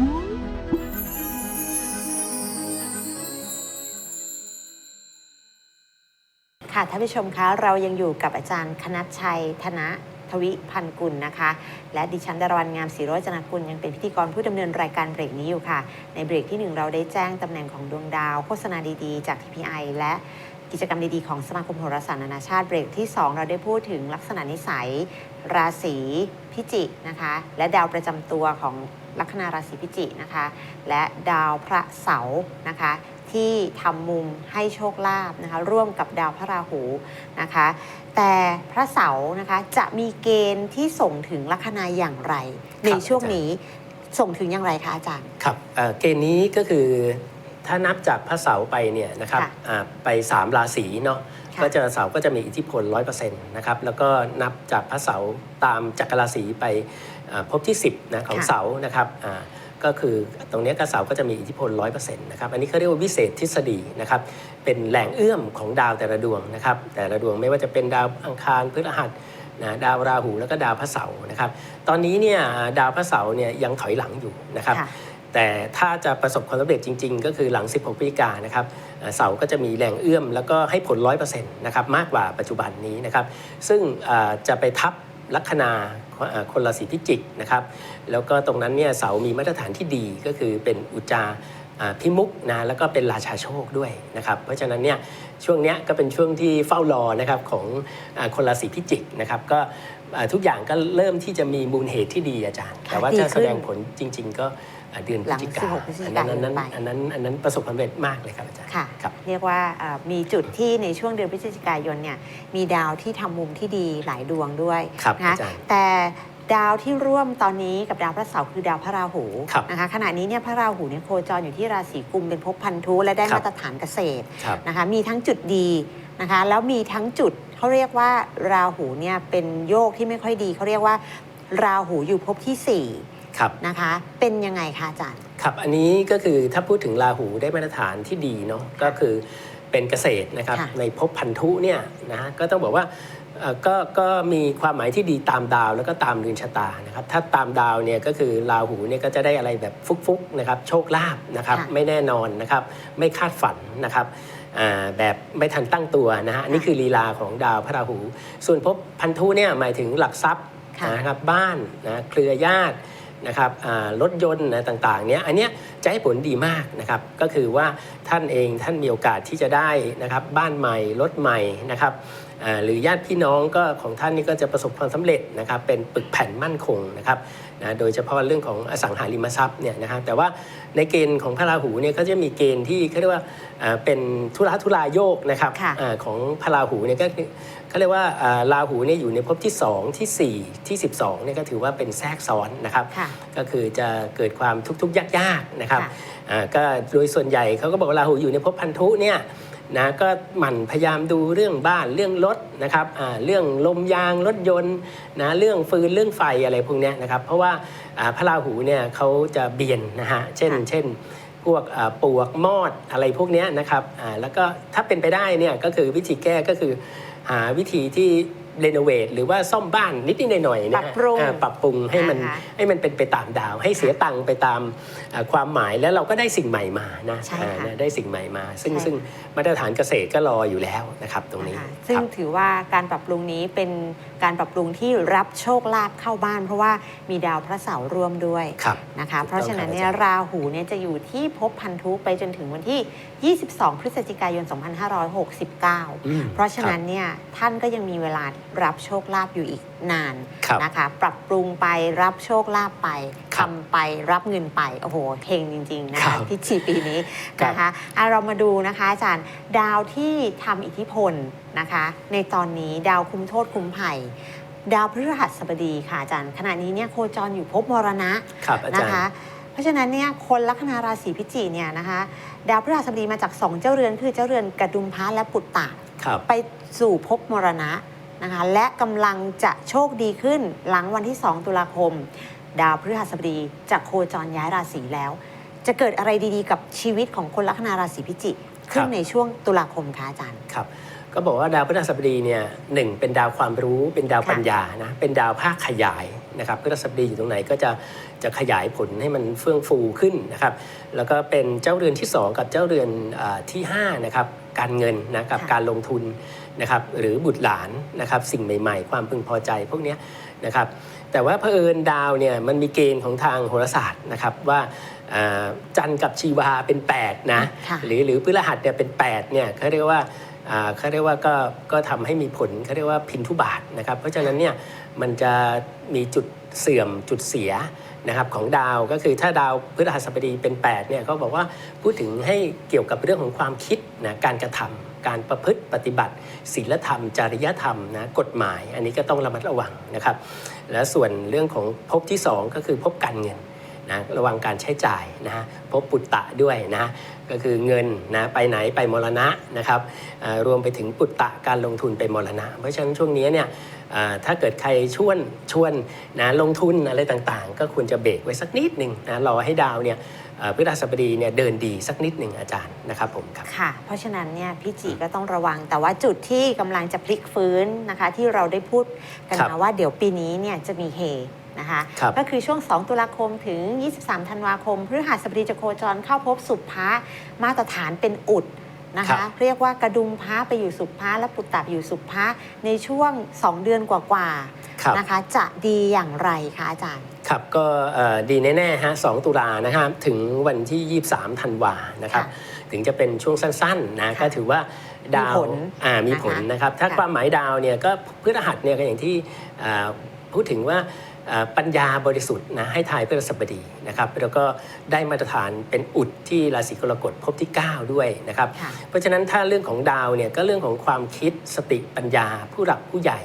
ค่ะท่านผู้ชมคะเรายังอยู่กับอาจารย์คณัชชัยธนะทวิพันกุลนะคะ และดิฉันดารวรรณงามศรีโรจนกุลยังเป็นพิธีกรผู้ดำเนินรายการเบรกนี้อยู่ค่ะ ในเบรกที่หนึ่งเราได้แจ้งตำแหน่งของดวงดาว โฆษณาดีๆ จาก TPI และกิจกรรมดีๆ ของสมาคมโหราศาสตร์นานาชาติเบรกที่ 2 เราได้พูดถึงลักษณะนิสัย ราศีพิจิกนะคะ และดาวประจำตัวของ ลัคนาราศีพิจิกนะคะ และดาวพระเสาร์นะคะที่ทำมุมให้โชคลาภนะคะร่วมกับดาวพระราหูนะคะ แต่พระเสาร์นะคะจะมีเกณฑ์ที่ส่งถึงลัคนาอย่างไร ในช่วงนี้ส่งถึงอย่างไรคะอาจารย์ครับเอ่อเกณฑ์นี้ก็คือถ้านับจากพระเสาร์ไปเนี่ยนะครับค่ะอ่าไป 3 ราศีเนาะ ค่ะก็จะเสาร์ก็จะมีอิทธิพล 100%นะครับแล้วก็นับจากพระเสาร์ตามจักรราศีไปอ่าพบที่ 10นะของค่ะเสาร์นะครับอ่าก็คือตรงเนี้ยก็เสาร์ก็จะมีอิทธิพล 100%นะครับอันนี้เขาเรียกว่าวิเศษทฤษฎีนะครับเป็นแหล่งเอื้อมของดาวแต่ละดวงนะครับแต่ละดวงไม่ว่าจะเป็นดาวอังคารพฤหัสนะดาวราหูแล้วก็ดาวพระเสาร์นะครับตอนนี้เนี่ยดาวพระเสาร์เนี่ยยังถอยหลังอยู่นะครับค่ะ แต่ถ้าจะประสบความสำเร็จจริง ๆ ก็คือหลัง 16พฤศจิกายนนะครับเอ่อเสาก็จะมีแรงเอื้อม แล้วก็ให้ผล 100%นะครับมากกว่าปัจจุบันนี้นะครับ ซึ่งเอ่อจะไปทับลัคนาเอ่อคนราศีพิจิกนะครับ แล้วก็ตรงนั้นเนี่ยเสามีมาตรฐานที่ดีก็คือเป็นอุจจาอ่าพิมุกนะแล้วก็เป็นราชาโชคด้วยนะครับ เพราะฉะนั้นเนี่ยช่วงเนี้ยก็เป็นช่วงที่เฝ้ารอนะครับของอาคนราศีพิจิกนะครับก็อ่าทุกอย่างก็เริ่มที่จะมีมูลเหตุที่ดีอาจารย์ค่ะแต่ว่าดีจะขึ้แสนดงผลจริง ๆ ก็อ่า เดือนพฤศจิกาหลัง16พฤศจิอันกานั้นยนอันนั้นไป อันนั้นอันนั้นประสบความสำเร็จมากเลยครับอาจารย์ค่ะ ครับ เรียกว่าเอ่อมีจุดที่ในช่วงเดือนพฤศจิกายนเนี่ยมีดาวที่ทำมุมที่ดีหลายดวงด้วยครับนะคะอาจารย์แต่ดาวที่ร่วมตอนนี้กับดาวพระเสาร์คือดาวพระราหูครับนะคะขณะนี้เนี่ยพระราหูเนี่ยโคจรอยู่ที่ราศีกุมเป็นภพพันธุและได้ครับ มาตรฐานเกษตรครับ นะคะมีทั้งจุดดีนะคะแล้วมีทั้งจุดเขาเรียกว่าราหูเนี่ยเป็นโยกที่ไม่ค่อยดีเขาเรียกว่าราหูอยู่ภพที่สี่ ครับนะคะ เป็นยังไงคะอาจารย์ ครับอันนี้ก็คือถ้าพูดถึงราหูได้มาตรฐานที่ดีเนาะก็คือเป็นเกษตรนะครับค่ะ ในภพพันธุเนี่ยนะฮะก็ต้องบอกว่าเอ่อก็ก็มีความหมายที่ดีตามดาวแล้วก็ตามเรือนชะตานะครับถ้าตามดาวเนี่ยก็คือราหูเนี่ยก็จะได้อะไรแบบฟุกๆนะครับโชคลาภนะครับค่ะ ไม่แน่นอนนะครับไม่คาดฝันนะครับอ่าแบบไม่ทันตั้งตัวนะฮะอันนี่คือลีลาของดาวพระราหู ส่วนภพพันธุเนี่ยหมายถึงหลักทรัพย์ ค่ะ นะครับบ้านนะเครือญาติ นะครับอ่ารถยนต์นะต่างๆเนี้ยอันเนี้ยจะให้ผลดีมากนะครับก็คือว่าท่านเองท่านมีโอกาสที่จะได้นะครับบ้านใหม่รถใหม่นะครับอ่าหรือญาติพี่น้องก็ของท่านนี่ก็จะประสบความสำเร็จนะครับเป็นปึกแผ่นมั่นคงนะครับนะโดยเฉพาะเรื่องของอสังหาริมทรัพย์เนี่ยนะครับแต่ว่าในเกณฑ์ของพระราหูเนี่ยก็จะมีเกณฑ์ที่เขาเรียกว่าอ่าเป็นทุระทุลาโยกนะครับค่ะอ่าของพระราหูเนี่ยก็คือ เขาเรียกว่าอ่าราหูเนี่ยอยู่ในภพที่ 2 ที่ 4 ที่ 12เนี่ยก็ถือว่าเป็นแทรกซ้อนนะครับค่ะก็คือจะเกิดความทุกข์ๆยากๆนะครับค่ะอ่าก็โดยส่วนใหญ่เขาก็บอกว่าราหูอยู่ในภพพันธุเนี่ยนะก็หมั่นพยายามดูเรื่องบ้านเรื่องรถนะครับอ่าเรื่องลมยางรถยนต์นะเรื่องฟืนเรื่องไฟอะไรพวกเนี้ยนะครับเพราะว่าอ่าพระราหูเนี่ยเขาจะเบียนนะฮะเช่นค่ะเช่นพวกอ่าปลวกมอดอะไรพวกเนี้ยนะครับอ่าแล้วก็ถ้าเป็นไปได้เนี่ยก็คือวิธีแก้ก็คือ หาวิธีที่ เรโนเวทหรือว่าซ่อมบ้านนิดๆหน่อยๆนะปรับปรุงอ่าปรับปรุงให้มันนะคะให้มันเป็นไปตามดาว ให้เสียตังค์ไปตามอ่าความหมายแล้วเราก็ได้สิ่งใหม่มานะใช่อ่าค่ะนะได้สิ่งใหม่มา ซึ่งใช่ ซึ่งมาตรฐานเกษตรก็รออยู่แล้วนะครับตรงนี้นะคะซึ่งครับ ถือว่าการปรับปรุงนี้เป็นการปรับปรุงที่รับโชคลาภเข้าบ้าน เพราะว่ามีดาวพระเสาร์ร่วมด้วยครับนะคะ ถูกต้องเพราะฉะนั้นเนี่ยครับอาจารย์ ราหูเนี่ยจะอยู่ที่ภพพันธุไปจนถึงวันที่ 22 พฤศจิกายน 2569 อืมเพราะฉะนั้นเนี่ยท่านก็ยังมีเวลารับโชคลาภอยู่อีกนานครับนะคะ ปรับปรุงไปรับโชคลาภไปครัทำบไปรับเงินไป โอ้โหเฮงจริง ๆ นะครัคะบพิจิปีนี้นะคะอะเรามาดูนะคะอาจารย์ดาวที่ทำอิทธิพลนะคะ ในตอนนี้ดาวคุ้มโทษคุ้มภัยดาวพฤหัสบดีค่ะอาจารย์ ขณะนี้เนี่ยโคจรอยู่ภพมรณะครับอาจารนะย์คะ เพราะฉะนั้นเนี่ยคนลัคนาราศีพิจิกเนี่ยนะคะ ดาวพฤหัสบดีมาจาก2เจ้าเรือนคือเจ้าเรือนกระดุมพระและปุตตะครับไปสู่ภพมรณะ นะคะและกำลังจะโชคดีขึ้นหลังวันที่ 2 ตุลาคม ดาวพฤหัสบดีจะโคจรย้ายราศีแล้ว จะเกิดอะไรดีๆ กับชีวิตของคนลัคนาราศีพิจิกขึ้นในช่วงตุลาคมคะอาจารย์ ครับ ก็บอกว่าดาวพฤหัสบดีเนี่ยหนึ่งเป็นดาวความรู้เป็นดาวค่ะปัญญานะเป็นดาวภาคขยาย นะครับพฤหัสบดีอยู่ตรงไหนก็จะจะขยายผลให้มันเฟื่องฟูขึ้นนะครับ แล้วก็เป็นเจ้าเรือนที่ 2 กับเจ้าเรือนอาที่5นะครับการเงินนะกับค่ะการลงทุนนะครับหรือบุตรหลานนะครับสิ่งใหม่ ๆ ความพึงพอใจพวกเนี้ยนะครับแต่ว่าเผอิญดาวเนี่ยมันมีเกณฑ์ของทางโหราศาสตร์นะครับว่าอ่าจันทร์กับชีวาเป็น 8นะค่ะหรือหรือพฤหัสเนี่ยเป็น8เนี่ยเขาเรียกว่าอ่า เขาเรียกว่าก็ก็ทำให้มีผลเขาเรียกว่าพินทุบาทนะครับ เพราะฉะนั้นเนี่ยมันจะมีจุดเสื่อมจุดเสียนะครับของดาวก็คือถ้าดาวพฤหัสบดีเป็น8เนี่ยเขาบอกว่าพูดถึงให้เกี่ยวกับเรื่องของความคิดนะการกระทำการประพฤติปฏิบัติศีลธรรม จริยธรรมนะกฎหมาย อันนี้ก็ต้องระมัดระวังนะครับ และส่วนเรื่องของภพที่ 2 ก็คือภพการเงินนะระวังการใช้จ่ายนะฮะภพปุตตะด้วยนะ ก็คือเงินนะไปไหนไปมรณะนะครับอ่ารวมไปถึงปุตตะการลงทุนไปมรณะ เพราะฉะนั้นช่วงนี้เนี่ยอ่าถ้าเกิดใครชวนชวนนะลงทุนอะไรต่างๆ ก็ควรจะเบรกไว้สักนิดหนึ่งนะรอให้ดาวเนี่ยอ่าพฤหัสบดีเนี่ยเดินดีสักนิดหนึ่งอาจารย์นะครับผมครับค่ะ เพราะฉะนั้นเนี่ยพี่จีก็ต้องระวังแต่ว่าจุดที่กำลังจะพลิกฟื้นนะคะ ที่เราได้พูดกันครับมาว่าเดี๋ยวปีนี้เนี่ยจะมีเฮ นะคะครับก็คือช่วง 2 ตุลาคมถึง 23 ธันวาคมพฤหัสบดีจะโคจรเข้าพบสุภะมาตรฐานเป็นอุดนะครัคะ บ เรียกว่ากระดุมพระไปอยู่สุภะและปุตตะไปอยู่สุภะในช่วง 2 เดือนกว่าครับ ๆนะคะ จะดีอย่างไรคะอาจารย์ ครับก็เอ่อดีแน่ๆฮะ2ตุลานะครับถึงวันที่ 23ธันวานะครับค่ะถึงจะเป็นช่วงสั้นๆนะค่ะก็ถือว่าดาวมีผลอ่ามีผลนะคะนะครับถ้าค่ะความหมายดาวเนี่ยก็พฤหัสเนี่ยก็อย่างที่อ่าพูดถึงว่าอ่า ปัญญาบริสุทธิ์นะให้ทายพฤหัสบดีนะครับแล้วก็ได้มาตรฐานเป็นอุดที่ราศีกรกฎพบที่ 9 ด้วยนะครับค่ะเพราะฉะนั้นถ้าเรื่องของดาวเนี่ยก็เรื่องของความคิดสติปัญญาผู้หลักผู้ใหญ่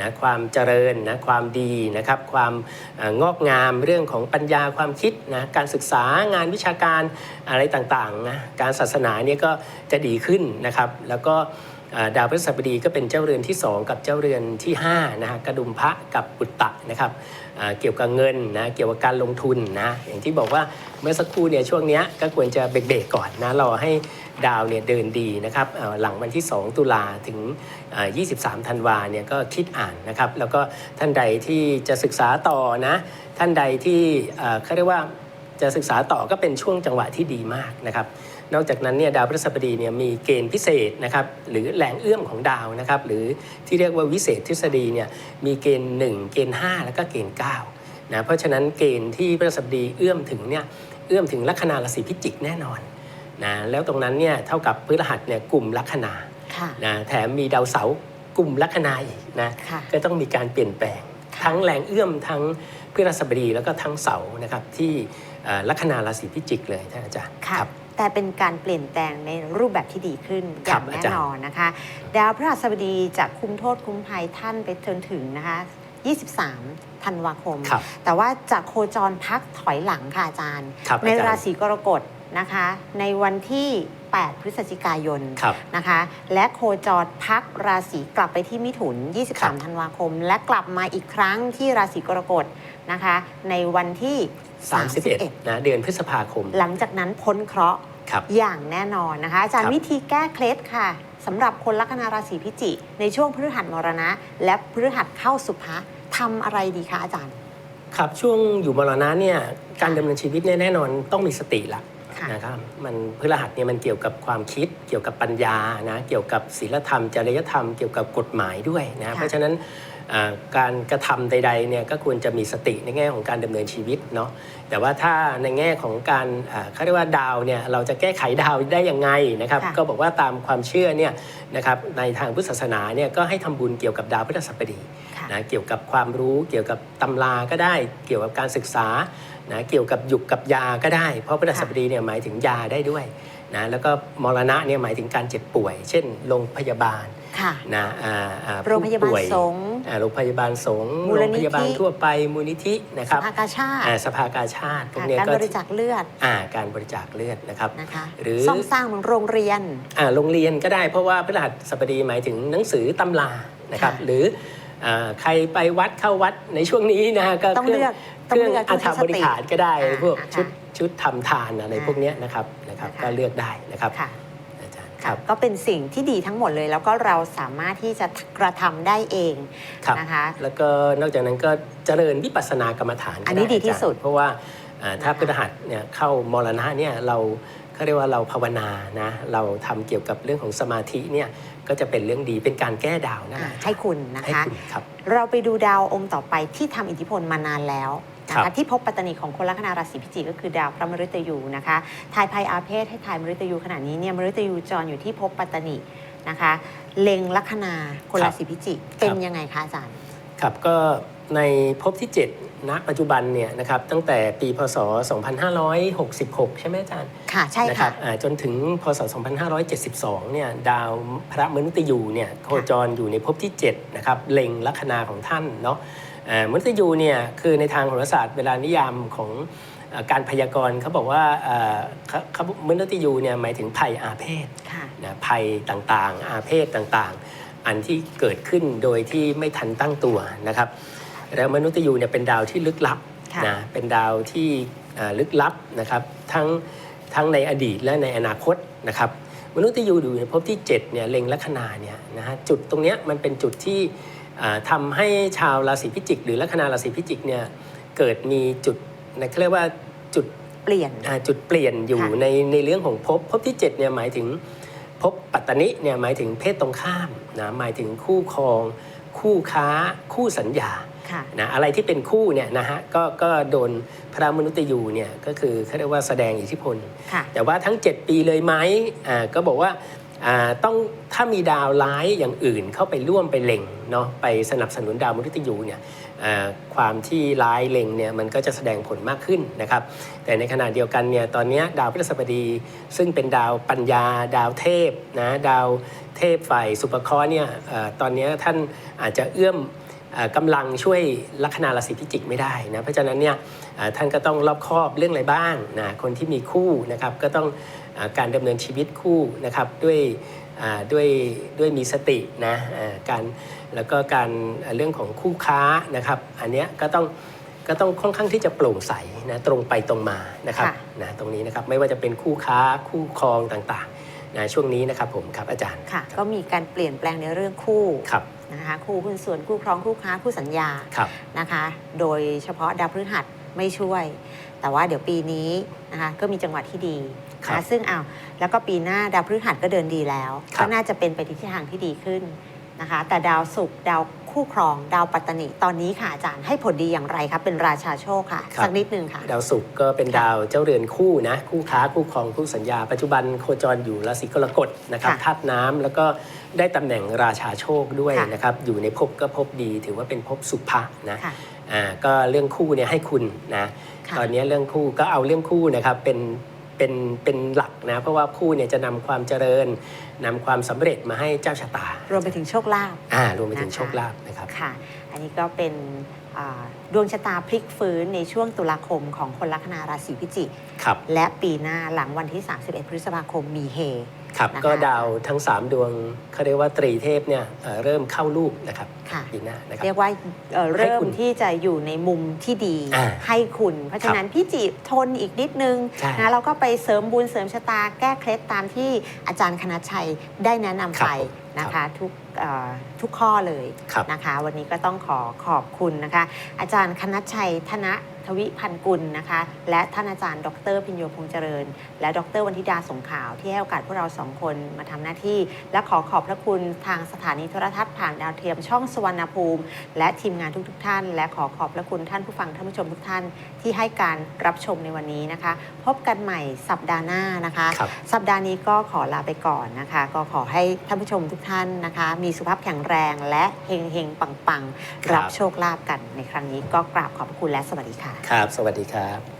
นะความเจริญนะความดีนะครับความเอ่องอกงามเรื่องของปัญญาความคิดนะการศึกษางานวิชาการอะไรต่างๆนะการศาสนาเนี่ยก็จะดีขึ้นนะครับ แล้วก็เอ่อ ดาวพฤหัสบดีก็เป็นเจ้าเรือนที่ 2 กับเจ้าเรือนที่5นะฮะกระดุมพระกับปุตตะนะครับเกี่ยวกับเงินนะเกี่ยวกับการลงทุนนะอย่างที่บอกว่าเมื่อสักครู่เนี่ยช่วงนี้ก็ควรจะเบรกๆก่อนนะรอให้ดาวเนี่ยเดินดีนะครับหลังวันที่ 2 ตุลาถึงเอ่อ23 ธันวาเนี่ยก็คิดอ่านนะครับ แล้วก็ท่านใดที่จะศึกษาต่อนะท่านใดที่เอ่อเขาเรียกว่าจะศึกษาต่อก็เป็นช่วงจังหวะที่ดีมากนะครับ นอกจากนั้นเนี่ยดาวพฤหัสบดีเนี่ยมีเกณฑ์พิเศษนะครับหรือแหล่งเอื้อมของดาวนะครับหรือที่เรียกว่าวิเศษทฤษฎีเนี่ยมีเกณฑ์ 1 เกณฑ์ 5 แล้วก็เกณฑ์9นะเพราะฉะนั้นเกณฑ์ที่พฤหัสบดีเอื้อมถึงเนี่ยเอื้อมถึงลัคนาราศีพิจิกแน่นอนนะแล้วตรงนั้นเนี่ยเท่ากับพฤหัสเนี่ยกลุ่มลัคนาค่ะนะแถมมีดาวเสาร์กลุ่มลัคนาอีกนะค่ะก็ต้องมีการเปลี่ยนแปลงค่ะทั้งแรงเอื้อมทั้งพฤหัสบดีแล้วก็ทั้งเสาร์นะครับที่เอ่อลัคนาราศีพิจิกเลยท่านอาจารย์ค่ะครับ แต่เป็นการเปลี่ยนแปลงในรูปแบบที่ดีขึ้นอครัย่าบงอาแน่จารย์ นอนนะคะ ดาวพฤหัสบดีจะคุมโทษคุ้มภัยท่านไปจนถึงนะคะ 23 ธันวาคม ครับ แต่ว่าจะโคจรพักถอยหลังค่ะอาจารย์ ครับในอาจารย์ราศีกรกฎนะคะ ในวันที่ 8 พฤศจิกายน ครับ นะคะ และโคจรพักราศีกลับไปที่มิถุน ครับ23 ธันวาคม และกลับมาอีกครั้งที่ราศีกรกฎนะคะ ในวันที่ 31 นะเดือนพฤษภาคม หลังจากนั้นพ้นเคราะห์ครับอย่างแน่นอนนะคะ อาจารครัย์บวิธีแก้เคล็ดค่ะสำหรับคนลัคนาราศีพิจิกในช่วงพฤหัสมรณะ และพฤหัสเข้าสุภะทำอะไรดีคะอาจารย์ ครับช่วงอยู่มรณะเนี่ยการดำเนินชีวิตเนี่ยแน่นอนต้องมีสติละค่ะนะครับมันพฤหัสเนี่ยมันเกี่ยวกับความคิด เกี่ยวกับปัญญานะเกี่ยวกับศีลธรรมจริยธรรมเกี่ยวกับกฎหมายด้วยนะเพราะฉะนั้นอ่า การกระทำใดๆเนี่ยก็ควรจะมีสติในแง่ของการดำเนินชีวิตเนาะแต่ว่าถ้าในแง่ของการอ่าเขาเรียกว่าดาวเนี่ยเราจะแก้ไขดาวได้ยังไงนะครับค่ะก็บอกว่าตามความเชื่อเนี่ยนะครับในทางพุทธศาสนาเนี่ยก็ให้ทำบุญเกี่ยวกับดาวพฤหัสบดีค่ะนะเกี่ยวกับความรู้เกี่ยวกับตำราก็ได้ เกี่ยวกับการศึกษานะเกี่ยวกับหยุกกับยาก็ได้ เพราะพฤหัสบดีเนี่ยหมายถึงยาได้ด้วยนะแล้วก็มรณะเนี่ยหมายถึงการเจ็บป่วย เช่นโรงพยาบาล ค่ะ นะอ่าอ่โรงพยาบาลผู้ป่วสงฆ์อ่าโรงพยาบาลสงฆ์มูลโรงนิธิพยาบาลทั่วไปมูลนิธินะคสรับภากาชาติอ่าสภากาชาติพวกค่ะเนี้ยการก็บริจาคเลือดอ่าการบริจาคเลือดนะครับ นะคะหรือ ซ่อมสร้างโรงเรียน อ่าโรงเรียนก็ได้เพราะว่าพฤหัสบดีหมายถึงหนังสือตำรานะครับค่ะหรืออ่าใครไปวัดเข้าวัดในช่วงนี้นะฮะก็ต้องเครื่องเลือกเคต้องรื่องเลือกอาถรรพ์บริขารก็ได้อ่าพวกอ่าชุดชุดทำทานอะไรอ่าพวกเนี้ยนะครับนะครับ นะคะ ก็เลือกได้นะครับ ค่ะอาจารย์ ครัค่ะบก็เป็นสิ่งที่ดีทั้งหมดเลย แล้วก็เราสามารถที่จะกระทำได้เองครับนะคะ แล้วก็นอกจากนั้นก็เจริญวิปัสสนากรรมฐานก็อันนี้ดีที่สุดอาจารย์เพราะว่าอ่าถ้านะคะพฤหัสเนี่ยเข้ามรณะเนี่ยเราเขาเรียกว่าเราภาวนานะเราทำเกี่ยวกับเรื่องของสมาธิเนี่ยก็จะเป็นเรื่องดีเป็นการแก้ดาวนั่นแหอ่าละให้คุณนะให้คะคุณครับเราไปดูดาวองค์ต่อไปที่ทำอิทธิพลมานานแล้ว นะครัคะบ ที่พบปัตตานีของคนลัคนาราศีพิจิกก็คือดาวพระมฤตยูนะคะทายภัยอาเพศให้ทายมฤตยูขณะนี้เนี่ยมฤตยูจรอยู่ที่ภพปัตตานีนะคะเล็งลัคนาคนราศีพิจิกเป็นยังไงคะอาจารย์ ครับก็ในภพที่ 7 ณ ปัจจุบันเนี่ยนะครับตั้งแต่ปีพศ 2566 ใช่ไหมอาจารย์ค่ะใช่นะคค่ะรับอ่าจนถึงพศ 2572 เนี่ยดาวพระมนุษยูเนี่ยโคจรอยู่ในภพที่ 7 นะครับเล็งลัคนาของท่านเนาะอ่า มนุษยูเนี่ยคือในทางโหราศาสตร์เวลานิยามของอ่าการพยากรณ์เขาบอกว่าอ่าเขาเขามนุษยูเนี่ยหมายถึงภัยอาเพศค่ะนะภัยต่างๆ อาเพศต่างๆ อันที่เกิดขึ้นโดยที่ไม่ทันตั้งตัวนะครับแล้วมนุษย์ยูเนี่ยเป็นดาวที่ลึกลับค่ะนะเป็นดาวที่อ่าลึกลับนะครับทั้งทั้งในอดีตและในอนาคตนะครับมนุษย์ยูอยู่ในภพที่7เนี่ยเล็งลัคนาเนี่ยนะฮะจุดตรงเนี้ยมันเป็นจุดที่อ่า ทำาให้ชาวราศีพิจิก หรือลัคนาราศีพิจิกเนี่ยเกิดมีจุดนะเขาเรียกว่าจุดเปลี่ยนอ่าจุดเปลี่ยนอยู่ค่ะในในเรื่องของภพภพที่7เนี่ยหมายถึงภพปัตตนิเนี่ยหมายถึงเพศตรงข้ามนะหมายถึงคู่ครอง คู่ค้าคู่สัญญาค่ะนะอะไรที่เป็นคู่เนี่ยนะฮะก็ก็โดนพระมนุษยูเนี่ยก็คือเขาเรียกว่าแสดงอิทธิพลค่ะแต่ว่าทั้ง 7 ปีเลยไหมอ่าก็บอกว่าอ่า ต้องถ้ามีดาวร้ายอย่างอื่นเข้าไปร่วมไปเล็งเนาะไปสนับสนุนดาวมฤตยูเนี่ยความที่ร้ายเล็งเนี่ยมันก็จะแสดงผลมากขึ้นนะครับ แต่ในขณะเดียวกันเนี่ยตอนนี้ดาวพฤหัสบดี ซึ่งเป็นดาวปัญญา ดาวเทพนะดาวเทพฝ่ายสุปครเนี่ยอตอนนี้ท่านอาจจะเอื้อมอ่อกำลังช่วยลัคนาราศีพิจิกไม่ได้นะเพราะฉะนั้นเนี่ยท่านก็ต้องรอบคอบเรื่องอะไรบ้างนะคนที่มีคู่นะครับก็ต้อง การดำเนินชีวิตคู่นะครับด้วยอ่าด้วยด้วยมีสตินะเอ่อการแล้วก็การเอ่อเรื่องของคู่ค้านะครับ อันเนี้ยก็ต้องก็ต้องค่อนข้างที่จะโปร่งใสนะตรงไปตรงมานะครับค่ะนะตรงนี้นะครับไม่ว่าจะเป็นคู่ค้าคู่ครองต่างๆนะช่วงนี้นะครับผมครับอาจารย์ค่ะก็มีการเปลี่ยนแปลงในเรื่องคู่ครับนะคะคู่หุ้นส่วนคู่ครองคู่ค้าคู่สัญญาครับนะคะโดยเฉพาะดาวพฤหัสไม่ช่วย แต่ว่าเดี๋ยวปีนี้นะคะก็มีจังหวะที่ดี ครับนะซึ่งเอาวแล้วก็ปีหน้าดาวพฤหัสก็เดินดีแล้ว ครับ ก็น่าจะเป็นไปในทิศทางที่ดีขึ้นนะคะ แต่ดาวศุกร์ดาวคู่ครอง ดาวปัตตนิตอนนี้ค่ะอาจารย์ให้ผลดีอย่างไรครับเป็นราชาโชคค่ะ ครับ สักนิดนึงค่ะ ดาวศุกร์ก็เป็นค่ะดาวเจ้าเรือนคู่นะคู่ค้าคู่ครองคู่สัญญา ปัจจุบันโคจรอยู่ราศีกรกฎนะครับค่ะธาตุน้ำแล้วก็ได้ตำแหน่งราชาโชคด้วยค่ะ นะครับอยู่ในภพก็ภพดี ถือว่าเป็นภพสุภะนะค่ะ อ่าก็เรื่องคู่เนี่ยให้คุณนะค่ะ ตอนนี้เรื่องคู่ก็เอาเรื่องคู่นะครับเป็น เป็นเป็นหลักนะเพราะว่าคู่เนี่ยจะนำความเจริญนำความสำเร็จมาให้เจ้าชะตา รวมไปถึงโชคลาภ อ่ารวมไปถึงนะคะ โชคลาภนะครับ ค่ะ อันนี้ก็เป็นอ่า ดวงชะตาพลิกฟื้นในช่วงตุลาคมของคนลัคนาราศีพิจิกครับและปีหน้าหลังวันที่ 31 พฤษภาคมมีเฮครับนะคะก็ดาวทั้ง 3 ดวงเขาเรียกว่าตรีเทพเนี่ยเอ่อเริ่มเข้ารูปนะครับค่ะปีหน้านะครับ เรียกว่าเอ่อให้เริ่คุมณที่จะอยู่ในมุมที่ดีอ่าให้คุณ เพราะฉะนั้นพี่จีทนอีกนิดนึงใช่นะเราก็ไปเสริมบุญเสริมชะตาแก้เคล็ดตามที่อาจารย์คณะชัยได้แนะนำครัไปบผม นะคะ ทุกเอ่อ ทุกข้อเลยครับนะคะ วันนี้ก็ต้องขอขอบคุณนะคะ อาจารย์คณะชัยธน ทวิพันกุลนะคะ และท่านอาจารย์ ดรพิญโยพงษ์เจริญ และดรวันธิดาสงขาว ที่ให้โอกาสพวกเราสองคนมาทำหน้าที่ และขอขอบพระคุณทางสถานีโทรทัศน์ผ่านดาวเทียมช่องสวรรณภูมิ และทีมงานทุกๆทท่าน และขอขอบพระคุณท่านผู้ฟังท่านผู้ชมทุกท่าน ที่ให้การรับชมในวันนี้นะคะ พบกันใหม่สัปดาห์หน้านะคะครับสัปดาห์นี้ก็ขอลาไปก่อนนะคะ ก็ขอให้ท่านผู้ชมทุกท่านนะคะ มีสุขภาพแข็งแรงและเฮงเฮงปังปังๆครับรับโชคลาภกันในครั้งนี้ก็กราบขอบพระคุณและสวัสดีค่ะครับ สวัสดีครับ